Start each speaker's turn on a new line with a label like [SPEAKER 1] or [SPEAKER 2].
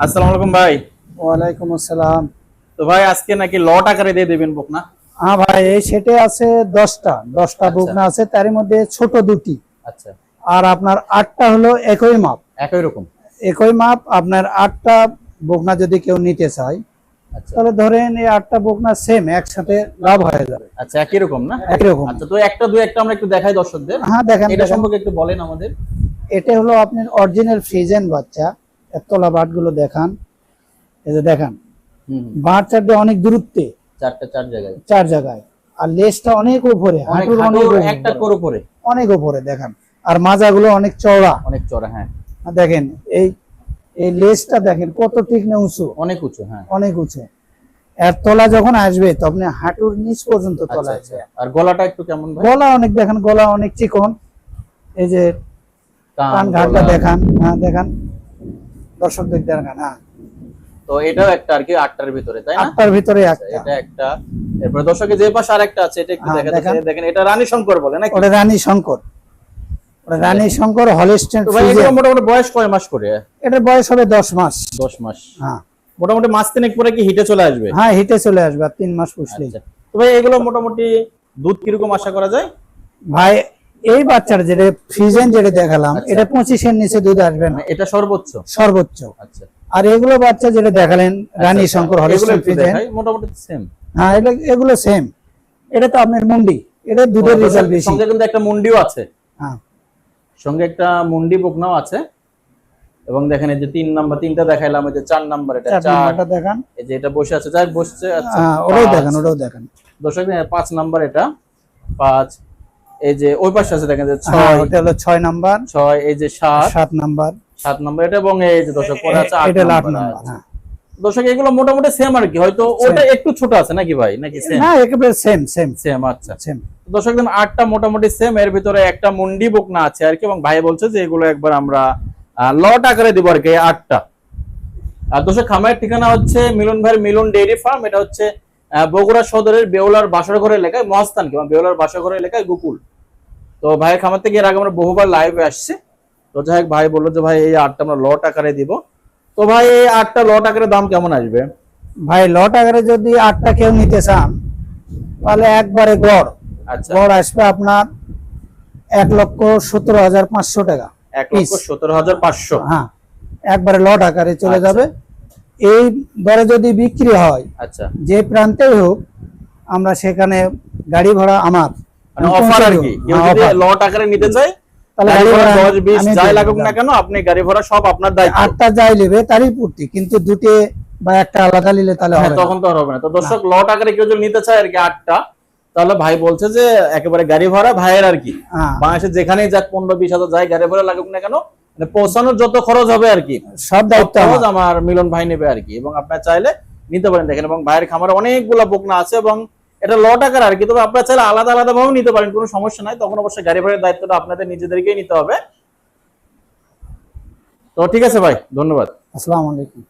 [SPEAKER 1] আসসালামু আলাইকুম ভাই।
[SPEAKER 2] ওয়ালাইকুম আসসালাম।
[SPEAKER 1] তো ভাই আজকে নাকি লট আকারে দিয়ে দেবেন বকনা
[SPEAKER 2] হ্যাঁ ভাই এই সেটে আছে দশটা দশটা বকনা আছে তার মধ্যে ছোট দুটি।
[SPEAKER 1] আচ্ছা।
[SPEAKER 2] আর আপনার আটটা হলো একই মাপ।
[SPEAKER 1] একই রকম?
[SPEAKER 2] একই মাপ আপনার আটটা বকনা যদি কেউ নিতে চায়
[SPEAKER 1] আচ্ছা।
[SPEAKER 2] তাহলে ধরেন এই আটটা বকনা সেম একসাথে লাভ হয়ে যাবে।
[SPEAKER 1] আচ্ছা একই রকম না?
[SPEAKER 2] একই রকম।
[SPEAKER 1] আচ্ছা তো একটা দুই একটা আমরা একটু দেখাই দর্শকদের।
[SPEAKER 2] হ্যাঁ দেখেন
[SPEAKER 1] এটা সম্পর্কে একটু বলেন আমাদের।
[SPEAKER 2] এটা হলো আপনার অরিজিনাল ফ্রিজেন বাচ্চা। একতলা বাটগুলো দেখান। এই যে দেখান। বাট চারটে অনেক দূরত্বে।
[SPEAKER 1] চারটা চার জায়গায়।
[SPEAKER 2] চার জায়গায়। আর লেজটা অনেক উপরে।
[SPEAKER 1] একটা করে উপরে।
[SPEAKER 2] অনেক উপরে দেখান। আর মাজাগুলো অনেক চওড়া।
[SPEAKER 1] অনেক চড়া হ্যাঁ।
[SPEAKER 2] দেখেন এই এই লেজটা দেখেন কত ঠিক না উঁচু।
[SPEAKER 1] অনেক উঁচু হ্যাঁ।
[SPEAKER 2] অনেক উঁচু। এর তলা যখন আসবে তখন হাঁটুর নিচ পর্যন্ত
[SPEAKER 1] আচ্ছা
[SPEAKER 2] তলা
[SPEAKER 1] আচ্ছা।
[SPEAKER 2] আসবে
[SPEAKER 1] আর গলাটা একটু কেমন ভাই?
[SPEAKER 2] গলা অনেক দেখেন গলা অনেক চিকন। এই যে কান ঘাটটা দেখান। হ্যাঁ দেখান। দর্শক দেখতে দেখান হ্যাঁ।
[SPEAKER 1] তো এটাও একটা আর কি আটটার ভিতরে তাই না?
[SPEAKER 2] আটটার ভিতরে
[SPEAKER 1] আচ্ছা,
[SPEAKER 2] একটা।
[SPEAKER 1] এটা একটা। এরপরে দর্শকের যে পাশে আরেকটা আছে এটা একটু
[SPEAKER 2] হ্যাঁ,
[SPEAKER 1] দেখা
[SPEAKER 2] দেখান।
[SPEAKER 1] এটা রানী শঙ্কর বলে নাকি?
[SPEAKER 2] ওটা রানী শঙ্কর। ওটা রানী শঙ্কর হলিস্টেন
[SPEAKER 1] তো ভাই এগুলো মোটামুটি বয়স কয় মাস করে?
[SPEAKER 2] এটা বয়স হবে দশ মাস।
[SPEAKER 1] দশ মাস।
[SPEAKER 2] হ্যাঁ।
[SPEAKER 1] মোটামুটি মাস তিনেক পরে কি হিটে চলে আসবে?
[SPEAKER 2] হ্যাঁ হিটে চলে আসবে আর তিন মাস পুষলেই।
[SPEAKER 1] আচ্ছা তো ভাই এগুলো মোটামুটি দুধ কীরকম আশা করা যায়?
[SPEAKER 2] ভাই এই বাচ্চার যেটা ফ্রিজেন যেটা দেখালাম
[SPEAKER 1] আচ্ছা।
[SPEAKER 2] এটা পঁচিশের নিচে দুধ আসবে না।
[SPEAKER 1] এটা সর্বোচ্চ?
[SPEAKER 2] সর্বোচ্চ।
[SPEAKER 1] আচ্ছা।
[SPEAKER 2] আর এগুলো বাচ্চা যেটা দেখালেন রানী
[SPEAKER 1] আচ্ছা,
[SPEAKER 2] শঙ্কর
[SPEAKER 1] এগুলো
[SPEAKER 2] ফ্রিজেন।
[SPEAKER 1] মোটামুটি সেম
[SPEAKER 2] হ্যাঁ এটা এগুলো সেম এটা তো আপনার মুন্ডি। এটা দুধের রেজাল্ট বেশি।
[SPEAKER 1] সঙ্গে কিন্তু একটা মুন্ডিও আছে।
[SPEAKER 2] হ্যাঁ।
[SPEAKER 1] সঙ্গে একটা মুন্ডি বকনাও আছে। এবং দেখেন এই যে তিন নাম্বার তিনটা দেখাইলাম এই যে চার নাম্বার এটা
[SPEAKER 2] চার
[SPEAKER 1] চার।
[SPEAKER 2] দেখান।
[SPEAKER 1] এই যে এটা বসে আছে যাই বসছে আচ্ছা।
[SPEAKER 2] হ্যাঁ ওটাও। দেখান ওটাও দেখান।
[SPEAKER 1] দর্শক পাঁচ নাম্বার এটা। পাঁচ এই যে ওই পাশে আছে দেখেন যে
[SPEAKER 2] হ্যাঁ
[SPEAKER 1] ছয়।
[SPEAKER 2] ওটা হলো ছয় নাম্বার।
[SPEAKER 1] ছয় এই যে সাত।
[SPEAKER 2] সাত নাম্বার।
[SPEAKER 1] সাত নাম্বার এটা এবং এই যে দর্শক পরে আছে নাম্বার।
[SPEAKER 2] হ্যাঁ।
[SPEAKER 1] দর্শক এগুলো মোটামুটি সেম আর কি হয়তো ওটা একটু ছোট আছে নাকি ভাই? নাকি সেম
[SPEAKER 2] না একেবারে সেম সেম
[SPEAKER 1] সেম আচ্ছা।
[SPEAKER 2] সেম
[SPEAKER 1] দর্শক আটটা মোটামুটি সেম এর ভিতরে একটা মুন্ডি বকনা আছে আর কি এবং ভাই বলছে যে এগুলো একবার আমরা লট আকারে দিব আর কি আটটা। আর দর্শক খামারের ঠিকানা হচ্ছে মিলন ভাইয়ের মিলন ডেইরি ফার্ম এটা হচ্ছে বগুড়া সদরের বেউলার বাসারঘর এলাকায় মহাস্থান কিংবা বেউলার বাসারঘর এলাকায় গোকুল। তো ভাইয়ের খামার থেকে এর আগে আমরা বহুবার লাইভে আসছে। তো যাই ভাই বলল যে ভাই এই আটটা আমরা লট আকারে দিব। তো ভাই এই আটটা লট আকারে দাম কেমন আসবে?
[SPEAKER 2] ভাই লট আকারে যদি আটটা কেউ নিতে চান তাহলে একবারে গড়।
[SPEAKER 1] আচ্ছা।
[SPEAKER 2] গড় আসবে আপনার এক লক্ষ সতেরো হাজার পাঁচশো টাকা
[SPEAKER 1] এক লক্ষ। সতেরো হাজার পাঁচশো।
[SPEAKER 2] হ্যাঁ একবারে লট আকারে চলে
[SPEAKER 1] আচ্ছা।
[SPEAKER 2] যাবে। এই দরে যদি বিক্রি হয়
[SPEAKER 1] আচ্ছা।
[SPEAKER 2] যে প্রান্তেই হোক আমরা সেখানে গাড়ি ভাড়া আমার।
[SPEAKER 1] মানে অফার আর কি? কেউ
[SPEAKER 2] হ্যাঁ,
[SPEAKER 1] যদি লট আকারে নিতে যাই লাগুক না কেন আপনি গাড়ি ভাড়া সব আপনার দায়িত্ব।
[SPEAKER 2] আটটা যাই নেবে তারই পূর্তি কিন্তু দুটে বা একটা আলাদা নিলে তাহলে
[SPEAKER 1] হ্যাঁ, তখন তো হবে না। তো দর্শক লট আকারে কেউ যদি নিতে চায় আর কি আটটা তাহলে ভাই বলছে যে একেবারে গাড়ি ভাড়া ভাইয়ের আর কি।
[SPEAKER 2] হ্যাঁ,
[SPEAKER 1] বাংলাদেশে যেখানেই যাক পনেরো বিশ হাজার যায় গাড়ি ভাড়া লাগুক না কেন মানে পৌঁছানোর যত খরচ হবে আর কি
[SPEAKER 2] সব দায়িত্ব আমার।
[SPEAKER 1] খরচ আমার। মিলন ভাই নেবে আর কি। এবং আপনার চাইলে নিতে পারেন। দেখেন এবং ভাইয়ের খামারে অনেকগুলো বকনা আছে এবং এটা লট আকার আর কি। তবে আপনার চাইলে আলাদা আলাদা ভাবে নিতে পারেন কোনো সমস্যা নাই। তখন অবশ্যই গাড়ি ভাড়ার দায়িত্বটা আপনাদের নিজেদেরকেই নিতে হবে। তো ঠিক আছে ভাই ধন্যবাদ।
[SPEAKER 2] আসসালামু আলাইকুম।